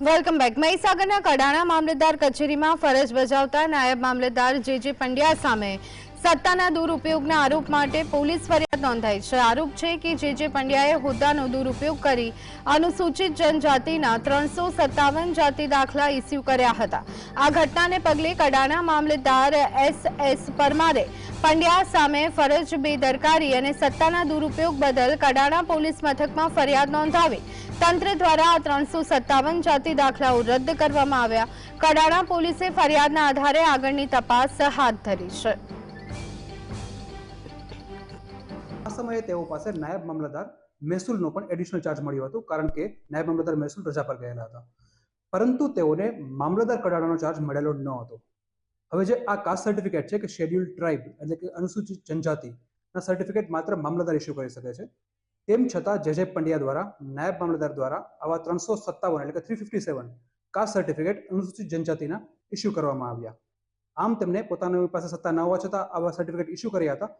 Welcome back મહીસાગરના કડાણા મામલતદાર કચેરીમાં ફરજ બજાવતા નાયબ મામલતદાર જે જે પંડ્યા સામે સત્તાના દુરુપયોગના આરોપ માટે પોલીસ ફરિયાદ નોંધાઈ છે. આરોપ છે કે જે જે પંડ્યાએ હોદ્દાનો દુરુપયોગ કરી અનુસૂચિત જનજાતિના ત્રણસો સત્તાવન જાતિ દાખલા ઇસ્યુ કર્યા હતા. આ ઘટનાને પગલે કડાણા મામલતદાર એસ. એસ. પરમારે પંડ્યા સામે ફરજ બેદરકારી અને સત્તાના દુરુપયોગ બદલ કડાણા પોલીસ મથકમાં ફરિયાદ નોંધાવી તંત્ર દ્વારા ત્રણસો સત્તાવન જાતિ દાખલાઓ રદ કરવામાં આવ્યા. કડાણા પોલીસે ફરિયાદના આધારે આગળની તપાસ હાથ ધરી છે. આ સમયે તેઓ પાસે નાયબ મામલતદાર મહેસૂલનો પણ એડિશનલ ચાર્જ મળ્યો હતો, કારણ કે નાયબ મામલતદાર મહેસૂલ રજા પર ગયેલા હતા. પરંતુ તેઓને મામલતદાર કડાણાનો ચાર્જ મળેલો ન હતો. હવે જે આ કાસ્ટ સર્ટિફિકેટ છે કે શેડ્યુલ ટ્રાઇબ એટલે કે અનુસૂચિત જનજાતિના સર્ટિફિકેટ માત્ર મામલતદાર ઇસ્યુ કરી શકે છે તેમ છતાં જે જે પંડ્યા દ્વારા, નાયબ મામલતદાર દ્વારા આવા ત્રણસો સત્તાવન એટલે કે three fifty seven caste certificate અનુસૂચિત જનજાતિના ઇસ્યુ કરવામાં આવ્યા. આમ તેમને પોતાની પાસે સત્તા ન હોવા છતાં આવા સર્ટિફિકેટ ઇસ્યુ કર્યા હતા.